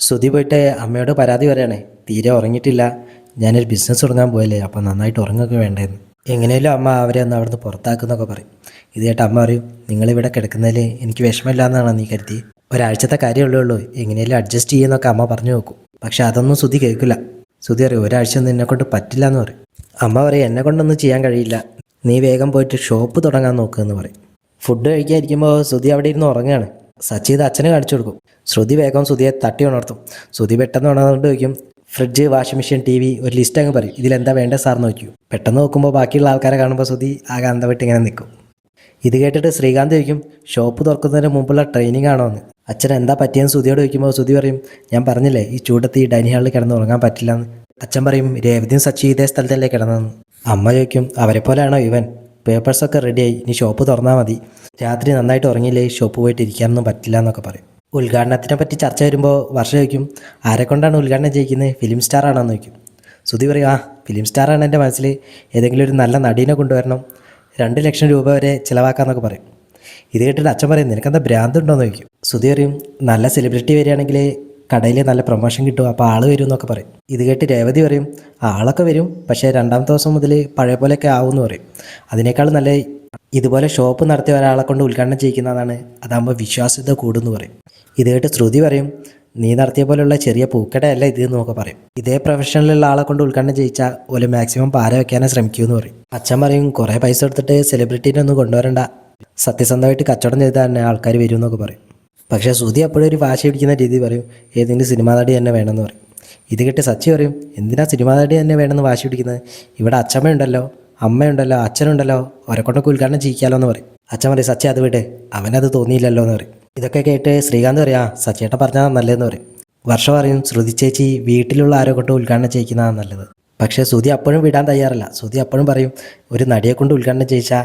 ശ്രുതി പോയിട്ട് അമ്മയോട് പരാതി പറയണേ തീരെ ഉറങ്ങിയിട്ടില്ല. ഞാനൊരു ബിസിനസ് തുടങ്ങാൻ പോയല്ലേ അപ്പോൾ നന്നായിട്ട് ഉറങ്ങൊക്കെ വേണ്ടായിരുന്നു. എങ്ങനെയാലും അമ്മ അവരെ ഒന്ന് അവിടുന്ന് പുറത്താക്കുന്നൊക്കെ പറയും. ഇത് കേട്ട് അമ്മ പറയും നിങ്ങളിവിടെ കിടക്കുന്നതിൽ എനിക്ക് വിഷമമില്ല എന്നാണ് നീ കരുതി ഒരാഴ്ചത്തെ കാര്യമുള്ളേ ഉള്ളൂ എങ്ങനെയാലും അഡ്ജസ്റ്റ് ചെയ്യുന്നൊക്കെ അമ്മ പറഞ്ഞു നോക്കും. പക്ഷെ അതൊന്നും ശ്രുതി കേൾക്കില്ല. ശ്രുതി പറയും ഒരാഴ്ച ഒന്നും എന്നെ കൊണ്ട് പറ്റില്ല എന്ന് പറയും. അമ്മ പറയും എന്നെ കൊണ്ടൊന്നും ചെയ്യാൻ കഴിയില്ല. നീ വേഗം പോയിട്ട് ഷോപ്പ് തുടങ്ങാൻ നോക്കുമെന്ന് പറയും. ഫുഡ് കഴിക്കാതിരിക്കുമ്പോൾ ശ്രുതി അവിടെ ഇരുന്ന് ഉറങ്ങുകയാണ്. സച്ചി ഇത് അച്ഛന് കാണിച്ചു കൊടുക്കും. ശ്രുതി വേഗം ശ്രുതിയെ തട്ടി ഉണർത്തും. ശ്രുതി പെട്ടെന്ന് ഉണർന്നുകൊണ്ട് ചോദിക്കും fridge washing machine T V ഒരു ലിസ്റ്റ് അങ്ങ് പറയും. ഇതിലെന്താ വേണ്ടത് സാർ നോക്കൂ പെട്ടെന്ന് നോക്കുമ്പോൾ ബാക്കിയുള്ള ആൾക്കാരെ കാണുമ്പോൾ ശ്രുതി ആകെ അന്തവിട്ട് ഇങ്ങനെ നിൽക്കും ഇത് കേട്ടിട്ട് ശ്രീകാന്ത് ചോദിക്കും ഷോപ്പ് തുറക്കുന്നതിന് മുമ്പുള്ള ട്രെയിനിങ് ആണോ എന്ന്? അച്ഛൻ എന്താ പറ്റിയെന്ന് ശ്രുതിയോട് ചോദിക്കുമ്പോൾ ശ്രുതി പറയും ഞാൻ പറഞ്ഞില്ലേ ഈ ചൂടത്ത് ഈ ഡൈനിങ് ഹാളിൽ കിടന്ന് ഉറങ്ങാൻ പറ്റില്ല എന്ന്. അച്ഛൻ പറയും രേവതിയും സച്ചി ഇതേ സ്ഥലത്തല്ലേ കിടന്നതെന്ന്. അമ്മ ചോദിക്കും അവരെ പോലെയാണോ ഇവൻ? പേപ്പേഴ്സൊക്കെ റെഡിയായി ഇനി ഷോപ്പ് തുറന്നാൽ മതി. രാത്രി നന്നായിട്ട് ഉറങ്ങിയില്ലേ? ഷോപ്പ് പോയിട്ട് ഇരിക്കാനൊന്നും പറ്റില്ല എന്നൊക്കെ പറയും. ഉദ്ഘാടനത്തിനെ പറ്റി ചർച്ച വരുമ്പോൾ വർഷ ചോദിക്കും ആരെ കൊണ്ടാണ് ഉദ്ഘാടനം ചെയ്യിക്കുന്നത്? ഫിലിം സ്റ്റാർ ആണെന്ന് ചോദിക്കും. സുധി പറയും ആ ഫിലിം സ്റ്റാറാണ് എന്റെ മനസ്സിൽ ഏതെങ്കിലും ഒരു നല്ല നടീനെ കൊണ്ടുവരണം. രണ്ട് ലക്ഷം രൂപ വരെ ചിലവാക്കാമെന്നൊക്കെ പറയും. ഇത് കേട്ടിട്ട് അച്ഛൻ പറയും നിനക്കെന്താ ഭ്രാന്തുണ്ടോ എന്ന് ചോദിക്കും. സുധി പറയും നല്ല സെലിബ്രിറ്റി വരികയാണെങ്കിൽ കടയിൽ നല്ല പ്രൊമോഷൻ കിട്ടും അപ്പോൾ ആൾ വരും എന്നൊക്കെ പറയും. ഇത് കേട്ട് രേവതി പറയും ആളൊക്കെ വരും പക്ഷേ രണ്ടാമത്തെ ദിവസം മുതൽ പഴയ പോലെയൊക്കെ ആവും എന്ന് പറയും. അതിനേക്കാൾ നല്ല ഇതുപോലെ ഷോപ്പ് നടത്തിയ ഒരാളെ കൊണ്ട് ഉദ്ഘാടനം ചെയ്യിക്കുന്നതാണ്. അതാകുമ്പോൾ വിശ്വാസ്യത കൂടുമെന്ന് പറയും. ഇത് കേട്ട് ശ്രുതി പറയും നീ നടത്തിയ പോലെയുള്ള ചെറിയ പൂക്കടയല്ല ഇത് എന്നൊക്കെ പറയും. ഇതേ പ്രൊഫഷനിലുള്ള ആളെ കൊണ്ട് ഉദ്ഘാടനം ചെയ്യിച്ചാൽ ഒരു മാക്സിമം പാര വെക്കാനേ എന്ന് പറയും. അച്ഛൻ പറയും കുറേ പൈസ എടുത്തിട്ട് സെലിബ്രിറ്റീനെ ഒന്നും കൊണ്ടുവരണ്ട. സത്യസന്ധമായിട്ട് കച്ചവടം ചെയ്താൽ തന്നെ ആൾക്കാർ വരും എന്നൊക്കെ പറയും. പക്ഷേ ശ്രുതി അപ്പോഴും ഒരു വാശി പിടിക്കുന്ന രീതി പറയും ഏതെങ്കിലും സിനിമാ നടി തന്നെ വേണമെന്ന് പറയും. ഇത് കേട്ട് സച്ചി പറയും എന്തിനാ സിനിമാ നടി തന്നെ വേണമെന്ന് വാശി പിടിക്കുന്നത്? ഇവിടെ അച്ഛമ്മയുണ്ടല്ലോ. അമ്മയുണ്ടല്ലോ അച്ഛനുണ്ടല്ലോ ഒരെക്കൊണ്ടൊക്കെ ഉദ്ഘാടനം ചെയ്യിക്കാലോ എന്ന് പറയും. അച്ഛൻ പറയും സച്ചി അത് വിട് അവനത് തോന്നിയില്ലല്ലോ എന്ന് പറയും. ഇതൊക്കെ കേട്ട് ശ്രീകാന്ത് പറയാ സച്ചിയേട്ടൻ പറഞ്ഞാൽ നല്ലതെന്ന് പറയും. വർഷം പറയും ശ്രുതി ചേച്ചി വീട്ടിലുള്ള ആരോ കൊണ്ട് ഉദ്ഘാടനം ചെയ്യിക്കുന്നതാണ് നല്ലത്. പക്ഷേ ശ്രുതി അപ്പോഴും വിടാൻ തയ്യാറല്ല. ശ്രുതി അപ്പോഴും പറയും ഒരു നടിയെ കൊണ്ട് ഉദ്ഘാടനം ചെയ്യിച്ചാൽ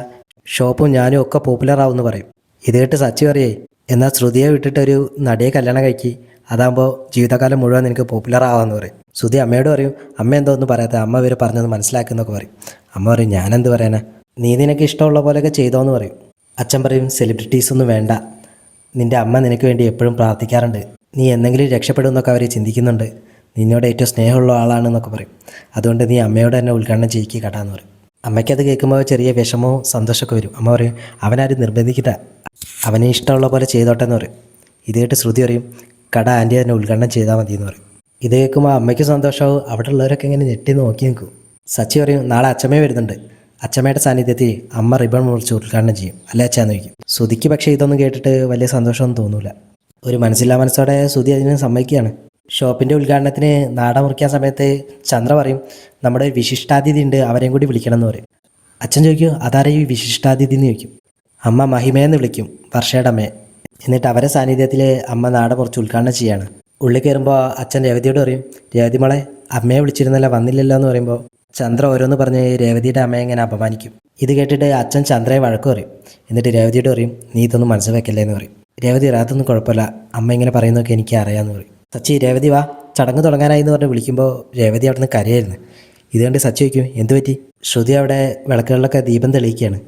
ഷോപ്പും ഞാനും ഒക്കെ പോപ്പുലർ ആവുമെന്ന് പറയും. ഇത് കേട്ട് സച്ചി പറയേ എന്നാൽ ശ്രുതിയെ വിട്ടിട്ട് ഒരു നടിയെ കല്യാണം കഴിക്കി. അതാകുമ്പോൾ ജീവിതകാലം മുഴുവൻ നിനക്ക് പോപ്പുലർ ആവാമെന്ന് പറയും. ശ്രുതി അമ്മയോട് പറയും അമ്മ എന്തോ ഒന്നും പറയാത്ത അമ്മ ഇവർ പറഞ്ഞത് മനസ്സിലാക്കുന്നൊക്കെ പറയും. അമ്മ പറയും ഞാനെന്ത് പറയാനാ നീ നിനക്ക് ഇഷ്ടമുള്ള പോലെയൊക്കെ ചെയ്തോന്ന് പറയും. അച്ഛൻ പറയും സെലിബ്രിറ്റീസ് ഒന്നും വേണ്ട. നിന്റെ അമ്മ നിനക്ക് വേണ്ടി എപ്പോഴും പ്രാർത്ഥിക്കാറുണ്ട്. നീ എന്തെങ്കിലും രക്ഷപ്പെടുമെന്നൊക്കെ അവർ ചിന്തിക്കുന്നുണ്ട്. നിന്നോട് ഏറ്റവും സ്നേഹമുള്ള ആളാണെന്നൊക്കെ പറയും. അതുകൊണ്ട് നീ അമ്മയോട് തന്നെ ഉദ്ഘാടനം ചെയ്യിക്കുക കേട്ടാന്ന് പറയും. അമ്മയ്ക്കത് കേൾക്കുമ്പോൾ ചെറിയ വിഷമവും സന്തോഷമൊക്കെ വരും. അമ്മ പറയും അവനാരും നിർബന്ധിക്കില്ല അവനെ ഇഷ്ടമുള്ള പോലെ ചെയ്തോട്ടെ എന്ന് പറയും. ഇത് കേട്ട് ശ്രുതി പറയും കട ആന്റി തന്നെ ഉദ്ഘാടനം ചെയ്താൽ മതി എന്ന് പറയും. ഇത് കേൾക്കുമ്പോൾ അമ്മയ്ക്ക് സന്തോഷമാവും അവിടെ ഉള്ളവരൊക്കെ ഇങ്ങനെ ഞെട്ടി നോക്കി നിൽക്കും. സച്ചി പറയും നാളെ അച്ഛമ്മേ വരുന്നുണ്ട്. അച്ഛമ്മയുടെ സാന്നിധ്യത്തിൽ അമ്മ റിബൺ മുറിച്ച് ഉദ്ഘാടനം ചെയ്യും. അല്ലേ അച്ഛാന്ന് ചോദിക്കും. സുതിക്ക് പക്ഷേ ഇതൊന്നും കേട്ടിട്ട് വലിയ സന്തോഷമൊന്നും തോന്നൂല. ഒരു മനസ്സില്ലാ മനസ്സോടെ സുതി അതിനെ സമ്മതിക്കുകയാണ്. ഷോപ്പിന്റെ ഉദ്ഘാടനത്തിന് നാട മുറിക്കാൻ സമയത്ത് ചന്ദ്ര പറയും നമ്മുടെ വിശിഷ്ടാതിഥി ഉണ്ട് അവരെയും കൂടി വിളിക്കണം എന്ന് പറയും. അച്ഛൻ ചോദിക്കും അതാരും ഈ വിശിഷ്ടാതിഥി എന്ന് ചോദിക്കും. അമ്മ മഹിമയെന്ന് വിളിക്കും വർഷയുടെ അമ്മയെ എന്നിട്ട് അവരെ സാന്നിധ്യത്തിൽ അമ്മ നാട മുറിച്ച് ഉദ്ഘാടനം ചെയ്യാണ്. ഉള്ളിൽ കയറുമ്പോൾ അച്ഛൻ രേവതിയോട് പറയും രേവതി മോളെ അമ്മയെ വിളിച്ചിരുന്നല്ല വന്നില്ലല്ലോ എന്ന് പറയുമ്പോൾ ചന്ദ്ര ഓരോന്ന് പറഞ്ഞ് രേവതിയുടെ അമ്മയെ ഇങ്ങനെ അപമാനിക്കും. ഇത് കേട്ടിട്ട് അച്ഛൻ ചന്ദ്രയെ വഴക്ക് പറയും. എന്നിട്ട് രേവതിയോട് പറയും നീ ഇതൊന്നും മനസ്സിൽ വെക്കല്ലേ എന്ന് പറയും. രേവതി അതൊന്നും കുഴപ്പമില്ല. അമ്മ ഇങ്ങനെ പറയുന്നതൊക്കെ എനിക്ക് അറിയാമെന്ന് പറയും. സച്ചി രേവതി വാ. ചടങ്ങ് തുടങ്ങാനായി എന്ന് പറഞ്ഞ് വിളിക്കുമ്പോൾ രേവതി അവിടെ നിന്ന് കരയായിരുന്നു ഇത് കണ്ട് സച്ചി വയ്ക്കും എന്ത് പറ്റി? ശ്രുതി അവിടെ വിളക്കുകളിലൊക്കെ ദീപം തെളിയിക്കുകയാണ്.